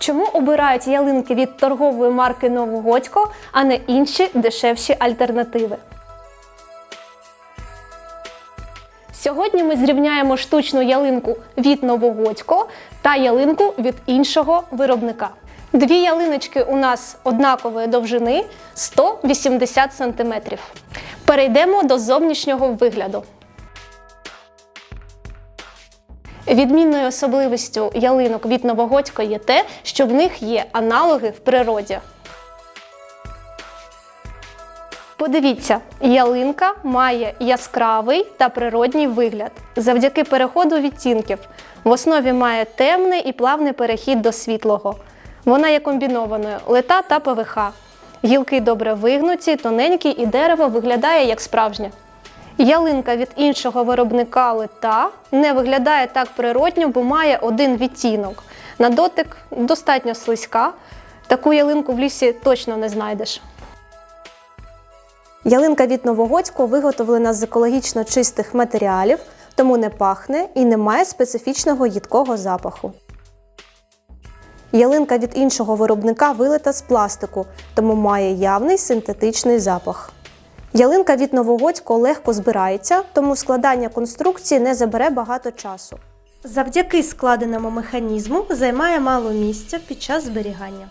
Чому обирають ялинки від торгової марки Новогодько, а не інші дешевші альтернативи? Сьогодні ми зрівняємо штучну ялинку від Новогодько та ялинку від іншого виробника. Дві ялиночки у нас однакової довжини 180 см. Перейдемо до зовнішнього вигляду. Відмінною особливістю ялинок від Новогодько є те, що в них є аналоги в природі. Подивіться, ялинка має яскравий та природній вигляд завдяки переходу відтінків. В основі має темний і плавний перехід до світлого. Вона є комбінованою лета та ПВХ. Гілки добре вигнуті, тоненькі, і дерево виглядає як справжнє. Ялинка від іншого виробника лета не виглядає так природньо, бо має один відтінок. На дотик достатньо слизька. Таку ялинку в лісі точно не знайдеш. Ялинка від Новогодського виготовлена з екологічно чистих матеріалів, тому не пахне і не має специфічного їдкого запаху. Ялинка від іншого виробника вилита з пластику, тому має явний синтетичний запах. Ялинка від Новогодько легко збирається, тому складання конструкції не забере багато часу. Завдяки складеному механізму займає мало місця під час зберігання.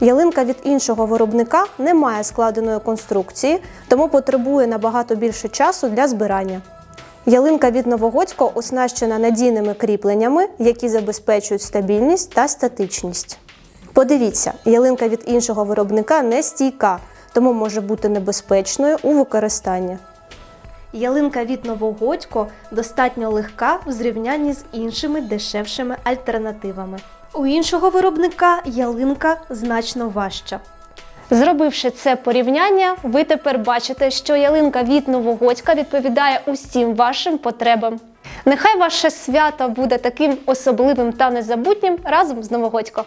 Ялинка від іншого виробника не має складеної конструкції, тому потребує набагато більше часу для збирання. Ялинка від Новогодського оснащена надійними кріпленнями, які забезпечують стабільність та статичність. Подивіться, ялинка від іншого виробника не стійка, тому може бути небезпечною у використанні. Ялинка від Новогодько достатньо легка в зрівнянні з іншими дешевшими альтернативами. У іншого виробника ялинка значно важча. Зробивши це порівняння, ви тепер бачите, що ялинка від Новогодька відповідає усім вашим потребам. Нехай ваше свято буде таким особливим та незабутнім разом з Новогодько!